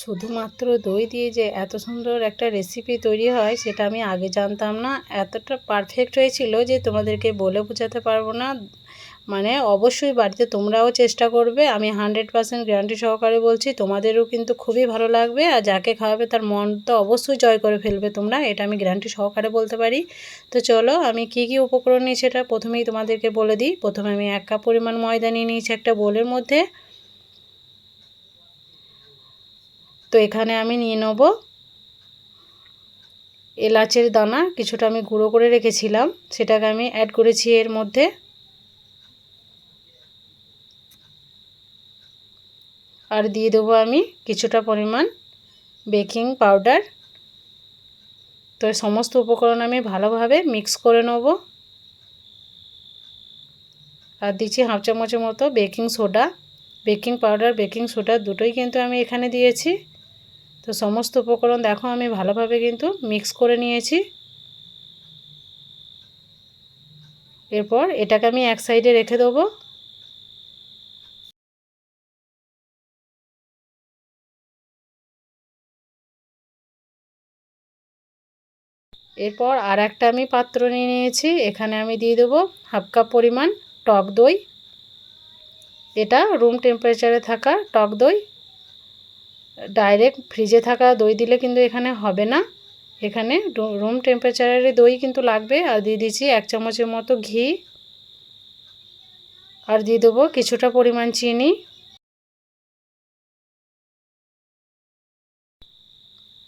শুধুমাত্র দই দিয়ে যে এত সুন্দর একটা রেসিপি তৈরি হয়, সেটা আমি আগে জানতাম না। এতটা পারফেক্ট হয়েছিল যে তোমাদেরকে বলে বোঝাতে পারব না। মানে অবশ্যই বাড়িতে তোমরাও চেষ্টা করবে। আমি হানড্রেড পারসেন্ট গ্যারান্টি সহকারে বলছি, তোমাদেরও কিন্তু খুবই ভালো লাগবে। আর যাকে খাওয়াবে তার মন তো অবশ্যই জয় করে ফেলবে তোমরা, এটা আমি গ্যারান্টি সহকারে বলতে পারি। তো চলো, আমি কি কি উপকরণ নিয়েছি সেটা প্রথমেই তোমাদেরকে বলে দিই। প্রথমে আমি এক কাপ পরিমাণ ময়দা নিয়ে নিয়েছি একটা বোলের মধ্যে। তো এখানে আমি নিয়ে নেব এলাচের দানা, কিছুটা আমি গুঁড়ো করে রেখেছিলাম, সেটাকে আমি অ্যাড করেছি এর মধ্যে। আর দিয়ে দেবো আমি কিছুটা পরিমাণ বেকিং পাউডার। তো সমস্ত উপকরণ আমি ভালোভাবে মিক্স করে নেব। আর দিচ্ছি হাফ চামচের মতো baking soda. Baking powder, baking soda দুটোই কিন্তু আমি এখানে দিয়েছি। তো সমস্ত উপকরণ দেখো আমি ভালোভাবে কিন্তু মিক্স করে নিয়েছি। এরপর এটাকে আমি এক সাইডে রেখে দেবো। এরপর আর একটা আমি পাত্র নিয়ে নিয়েছি, এখানে আমি দিয়ে দেবো হাফ কাপ পরিমাণ টক দই। এটা রুম টেম্পারেচারে থাকা টক দই। ডাইরেক্ট ফ্রিজে থাকা দই দিলে কিন্তু এখানে হবে না। এখানে রুম টেম্পারেচারের দই কিন্তু লাগবে। আর দিয়ে দিচ্ছি এক চামচের মতো ঘি। আর দিয়ে দেবো কিছুটা পরিমাণ চিনি।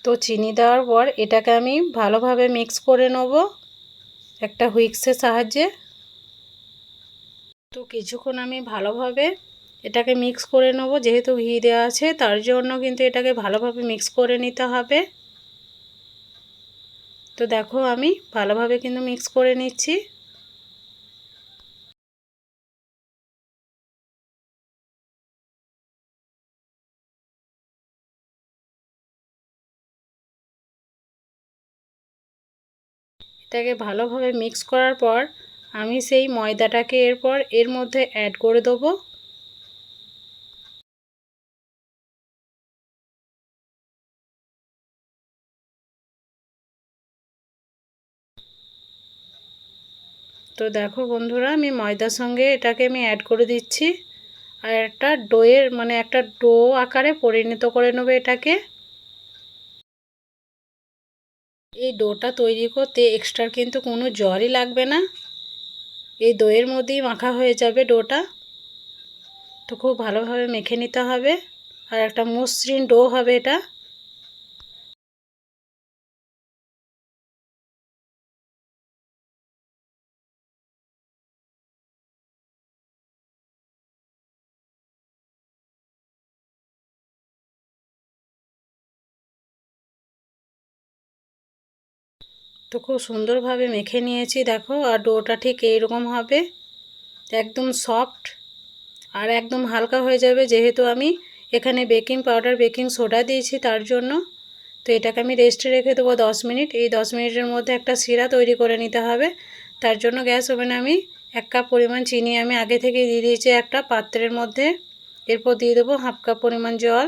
তো চিনি দেওয়ার পর এটাকে আমি ভালোভাবে মিক্স করে নেব একটা হুইক্সের সাহায্যে। তো কিছুক্ষণ আমি ভালোভাবে এটাকে মিক্স করে নেব, যেহেতু ঘি দেওয়া আছে, তার জন্য কিন্তু এটাকে ভালোভাবে মিক্স করে নিতে হবে। তো দেখো আমি ভালোভাবে কিন্তু মিক্স করে নিচ্ছি। এটাকে ভালোভাবে মিক্স করার পর আমি সেই ময়দাটাকে এরপর এর মধ্যে অ্যাড করে দেবো। তো দেখো বন্ধুরা, আমি ময়দার সঙ্গে এটাকে আমি অ্যাড করে দিচ্ছি। আর একটা ডোয়ের মানে একটা ডো আকারে পরিণত করে নেবে এটাকে। এই ডোটা তৈরি করতে এক্সট্রা কিন্তু কোনো জলই লাগবে না। এই দইয়ের মধ্যেই মাখা হয়ে যাবে ডোটা। তো খুব ভালোভাবে মেখে নিতে হবে। আর একটা মসৃণ ডো হবে এটা। তো খুব সুন্দরভাবে মেখে নিয়েছি, দেখো, আর ডোটা ঠিক এইরকম হবে। একদম সফট আর একদম হালকা হয়ে যাবে, যেহেতু আমি এখানে বেকিং পাউডার বেকিং সোডা দিয়েছি তার জন্য। তো এটাকে আমি রেস্টে রেখে দেবো দশ মিনিট। এই দশ মিনিটের মধ্যে একটা শিরা তৈরি করে নিতে হবে। তার জন্য গ্যাস ওভেনে আমি এক কাপ পরিমাণ চিনি আমি আগে থেকে দিয়ে দিয়েছি একটা পাত্রের মধ্যে। এরপর দিয়ে দেবো হাফ কাপ পরিমাণ জল।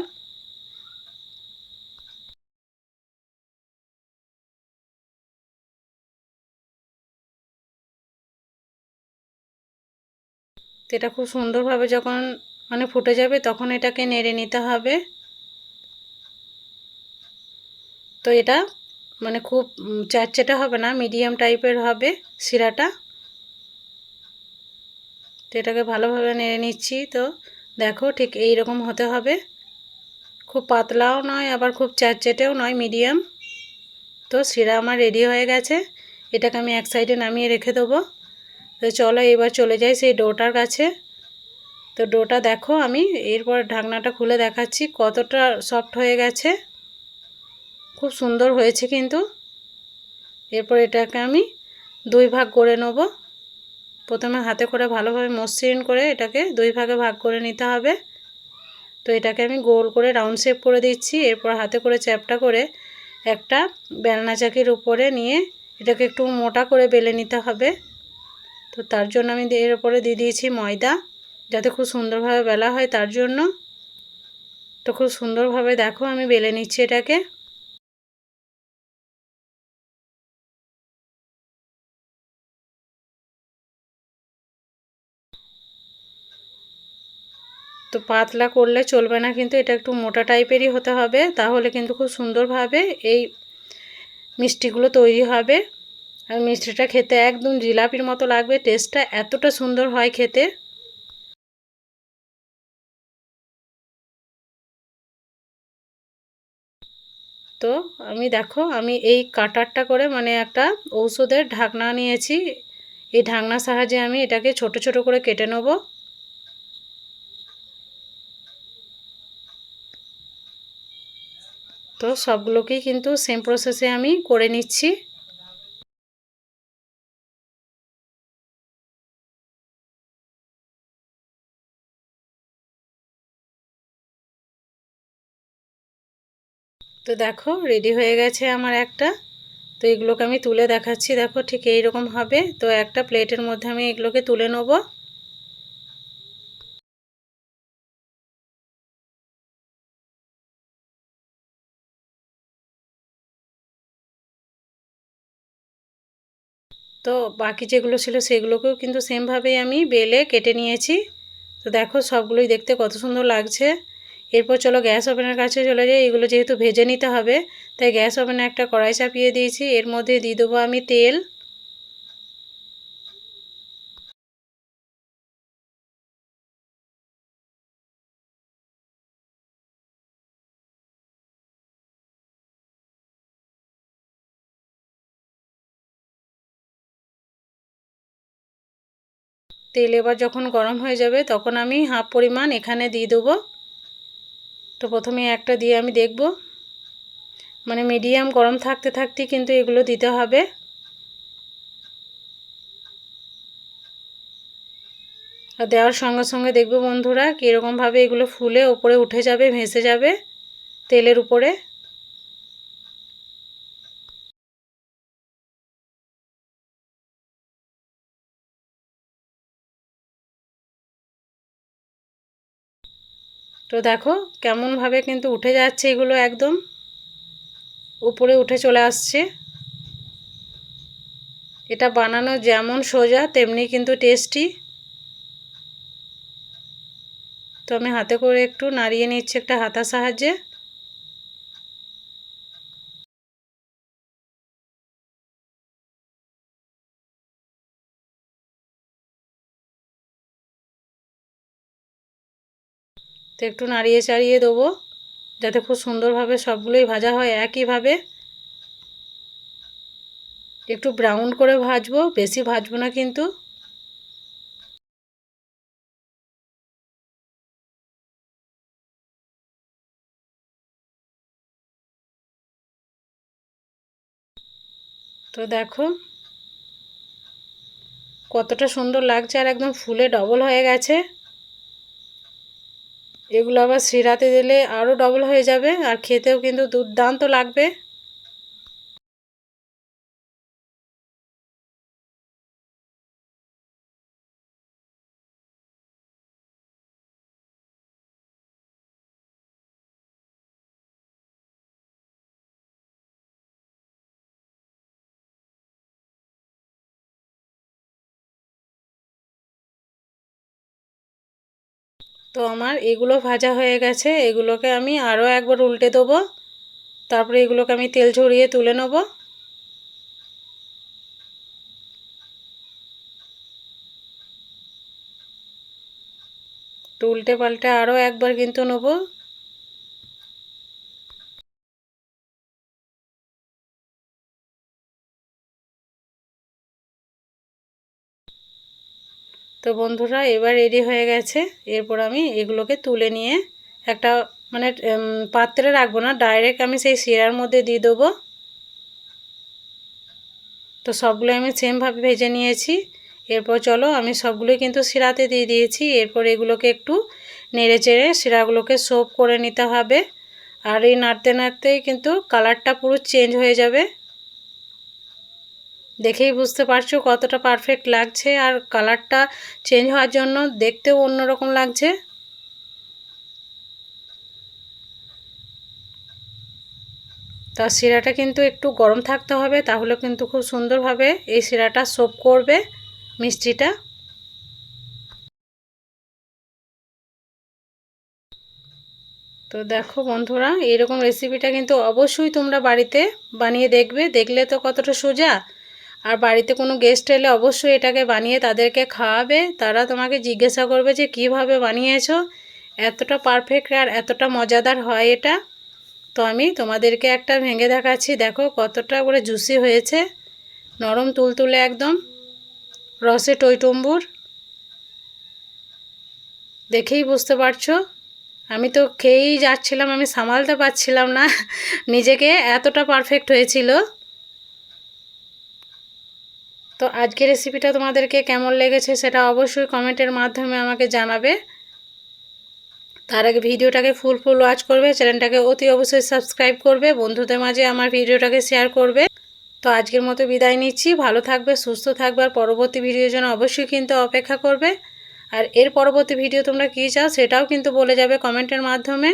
তো এটা খুব সুন্দরভাবে যখন মানে ফুটে যাবে তখন এটাকে নেড়ে নিতে হবে। তো এটা মানে খুব চারচেটা হবে না, মিডিয়াম টাইপের হবে শিরাটা। তো এটাকে ভালোভাবে নেড়ে নিচ্ছি। তো দেখো ঠিক এই রকম হতে হবে। খুব পাতলাও নয়, আবার খুব চারচেটেও নয়, মিডিয়াম। তো শিরা আমার রেডি হয়ে গেছে। এটাকে আমি এক সাইডে নামিয়ে রেখে দেবো। তো চলো এবার চলে যাই সেই ডোটার কাছে। তো ডোটা দেখো, আমি এরপর ঢাকনাটা খুলে দেখাচ্ছি কতটা সফট হয়ে গেছে। খুব সুন্দর হয়েছে কিন্তু। এরপর এটাকে আমি দুই ভাগ করে নেব। প্রথমে হাতে করে ভালোভাবে মসৃণ করে এটাকে দুই ভাগে ভাগ করে নিতে হবে। তো এটাকে আমি গোল করে রাউন্ড শেপ করে দিচ্ছি। এরপর হাতে করে চ্যাপটা করে একটা বেলনা চাকির উপরে নিয়ে এটাকে একটু মোটা করে বেলে নিতে হবে। তো তার জন্য আমি এর ওপরে দিয়ে দিয়েছি ময়দা, যাতে খুব সুন্দরভাবে বেলা হয় তার জন্য। তো খুব সুন্দরভাবে দেখো আমি বেলে নিচ্ছি এটাকে। তো পাতলা করলে চলবে না, কিন্তু এটা একটু মোটা টাইপেরই হতে হবে, তাহলে কিন্তু খুব সুন্দরভাবে এই মিষ্টিগুলো তৈরি হবে। আর মিষ্টিটা খেতে একদম জিলাপির মতো লাগবে, টেস্টটা এতটা সুন্দর হয় খেতে। তো আমি দেখো, আমি এই কাটারটা করে মানে একটা ঔষধের ঢাকনা নিয়েছি। এই ঢাকনার সাহায্যে আমি এটাকে ছোট ছোট করে কেটে নেব। তো সবগুলোকেই কিন্তু সেম প্রসেসে আমি করে নিচ্ছি। তো দেখো রেডি হয়ে গেছে আমার একটা। তো এগুলোকে আমি তুলে দেখাচ্ছি। দেখো ঠিক এইরকম হবে। তো একটা প্লেটের মধ্যে আমি এগুলোকে তুলে নেব। তো বাকি যেগুলো ছিল সেগুলোকেও কিন্তু সেমভাবেই আমি বেলে কেটে নিয়েছি। তো দেখো সবগুলোই দেখতে কত সুন্দর লাগছে। এরপর চলো গ্যাস ওভেনের কাছে চলে যাই, এগুলো যেহেতু ভেজে নিতে হবে, তাই গ্যাস ওভেনে একটা কড়াই চাপিয়ে দিয়েছি, এর মধ্যে দিয়ে দেবো আমি তেল। তেল এবার যখন গরম হয়ে যাবে, তখন আমি হাফ পরিমাণ এখানে দিয়ে দেবো তো প্রথমে একটা দিয়ে আমি দেখব। মানে মিডিয়াম গরম থাকতে থাকতে কিন্তু এগুলো দিতে হবে। আর দেওয়ার সঙ্গে সঙ্গে দেখবে বন্ধুরা, কীরকমভাবে এগুলো ফুলে ওপরে উঠে যাবে, ভেসে যাবে তেলের উপরে। তো দেখো কেমনভাবে কিন্তু উঠে যাচ্ছে এগুলো একদম। উপরে উঠে চলে আসছে। এটা বানানো যেমন সোজা, তেমনি কিন্তু টেস্টি। তো আমি হাতে করে একটু নাড়িয়ে নিচ্ছি একটা হাতা সাহায্যে। তো একটু নাড়িয়ে চাড়িয়ে দেবো, যাতে খুব সুন্দরভাবে সবগুলোই ভাজা হয় একইভাবে। একটু ব্রাউন করে ভাজবো, বেশি ভাজবো না কিন্তু। তো দেখো, কতটা সুন্দর লাগছে আর একদম ফুলে ডবল হয়ে গেছে। এগুলো আবার শিরাতে দিলে আরও ডবল হয়ে যাবে। আর খেতেও কিন্তু দুর্দান্ত লাগবে। তো আমার এগুলো ভাজা হয়ে গেছে, এগুলোকে আমি আরও একবার উল্টে দেবো। তারপরে এগুলোকে আমি তেল ঝরিয়ে তুলে নেব। তো উল্টে পাল্টে আরও একবার কিন্তু নেব। তো বন্ধুরা, এবার রেডি হয়ে গেছে। এরপর আমি এগুলোকে তুলে নিয়ে একটা মানে পাত্রে রাখব না ডাইরেক্ট আমি সেই শিরার মধ্যে দিয়ে দেবো। তো সবগুলো আমি সেমভাবে ভেজে নিয়েছি। এরপর চলো, আমি সবগুলোই কিন্তু শিরাতে দিয়ে দিয়েছি। এরপর এগুলোকে একটু নেড়ে চেড়ে শিরাগুলোকে সোপ করে নিতে হবে। আর এই নাড়তে নাড়তেই কিন্তু কালারটা পুরো চেঞ্জ হয়ে যাবে। দেখেই বুঝতে পারছ কতটা পারফেক্ট লাগছে আর কালারটা চেঞ্জ হওয়ার জন্য দেখতেও অন্যরকম লাগছে। তা শিরাটা কিন্তু একটু গরম থাকতে হবে তাহলে কিন্তু খুব সুন্দরভাবে এই শিরাটা সোপ করবে মিষ্টিটা। তো দেখো বন্ধুরা, এরকম রেসিপিটা কিন্তু অবশ্যই তোমরা বাড়িতে বানিয়ে দেখবে, দেখলে তো কতটা সোজা। আর বাড়িতে কোনো গেস্ট এলে অবশ্যই এটাকে বানিয়ে তাদেরকে খাওয়াবে। তারা তোমাকে জিজ্ঞাসা করবে যে, কীভাবে বানিয়েছ? এতটা পারফেক্ট আর এতটা মজাদার হয় এটা। তো আমি তোমাদেরকে একটা ভেঙে দেখাচ্ছি। দেখো কতটা করে জুসি হয়েছে। নরম তুলতুলে একদম। রসে টইটম্বুর। দেখেই বুঝতে পারছ। আমি তো খেয়েই যাচ্ছিলাম, আমি সামালতে পারছিলাম না। নিজেকে এতটা পারফেক্ট হয়েছিল। তো আজকের রেসিপিটা তোমাদেরকে কেমন লেগেছে সেটা অবশ্যই কমেন্টের মাধ্যমে আমাকে জানাবে। তার আগে ভিডিওটাকে ফুল ফুল ওয়াচ করবে চ্যানেলটাকে অতি অবশ্যই সাবস্ক্রাইব করবে, বন্ধুদের মাঝে আমার ভিডিওটাকে শেয়ার করবে। তো আজকের মতো বিদায় নিচ্ছি, ভালো থাকবে, সুস্থ থাকবে, আর পরবর্তী ভিডিওর জন্য অবশ্যই কিন্তু অপেক্ষা করবে। আর এর পরবর্তী ভিডিও তোমরা কী চাও সেটাও কিন্তু বলে যাবে কমেন্টের মাধ্যমে।